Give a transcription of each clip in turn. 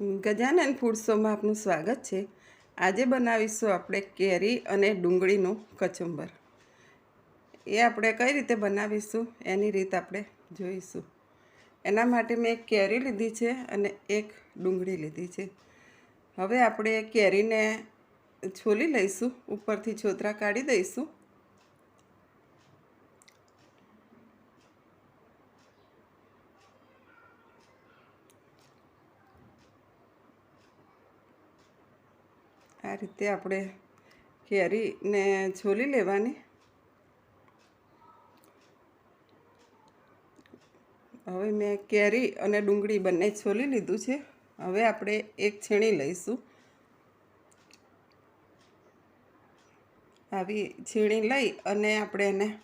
Gajanan food શોમાં આપનું સ્વાગત છે. આજે બનાવીશું આપણે કેરી અને ડુંગળીનું કચુંબર. એ આપણે કઈ રીતે બનાવીશું એની રીત આપણે જોઈશું. એના માટે મેં એક કેરી લીધી છે અને એક ડુંગળી લીધી છે. હવે આપણે કેરીને છોલી લઈશું, ઉપરથી છોતરા કાઢી દઈશું. આ રીતે આપણે કેરીને છોલી લેવાની. હવે મેં કેરી અને ડુંગળી બંને છોલી લીધું છે. હવે આપણે એક છીણી લઈશું. આવી છીણી લઈ અને આપણે એને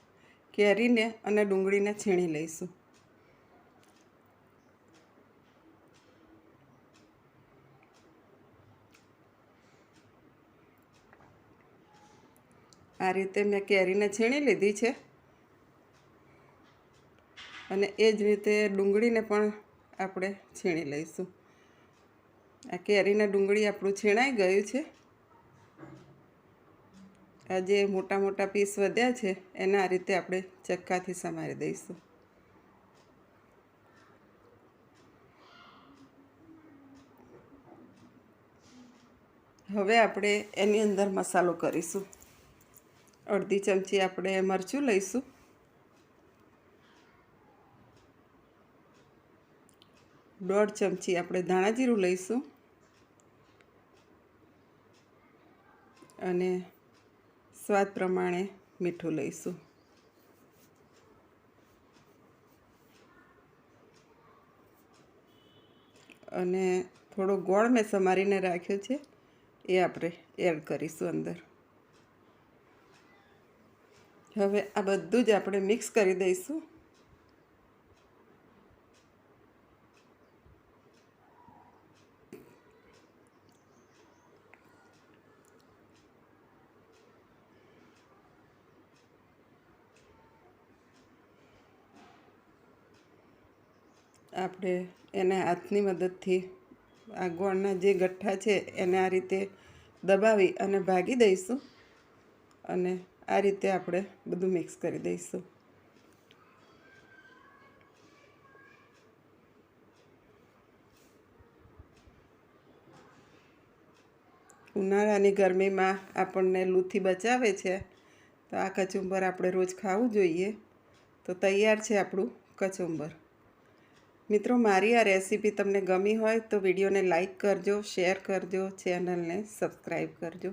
કેરીને અને ડુંગળીને છીણી લઈશું. આ રીતે મેં કેરીને છીણી લીધી છે. અને એ જ રીતે ડુંગળીને પણ આપણે છીણી લઈશું. આ કેરીને ડુંગળી આપણું છીણાઈ ગયું છે. આ જે મોટા મોટા પીસ વધ્યા છે, એને આ રીતે આપણે ચક્કાથી સમારી દઈશું. હવે આપણે એની અંદર મસાલો કરીશું. અડધી ચમચી આપણે મરચું લઈશું. દોઢ ચમચી આપણે ધાણા જીરું લઈશું. અને સ્વાદ પ્રમાણે મીઠું લઈશું. અને થોડો ગોળ મેં સમારીને રાખ્યો છે, એ આપણે એડ કરીશું અંદર. હવે આ બધું જ આપણે મિક્સ કરી દઈશું. આપણે એને હાથની મદદથી આ ગોળના જે ગઠ્ઠા છે એને આ રીતે દબાવી અને ભાગી દઈશું. અને આ રીતે આપણે બધું મિક્સ કરી દઈશું. ઉનાળાની ગરમીમાં આપણને લૂથી બચાવે છે, તો આ કચુંબર આપણે રોજ ખાવું જોઈએ. તો તૈયાર છે આપણું કચુંબર. મિત્રો, મારી આ રેસીપી તમને ગમી હોય તો વિડીયોને લાઈક કરજો, શેર કરજો, ચેનલને સબસ્ક્રાઈબ કરજો.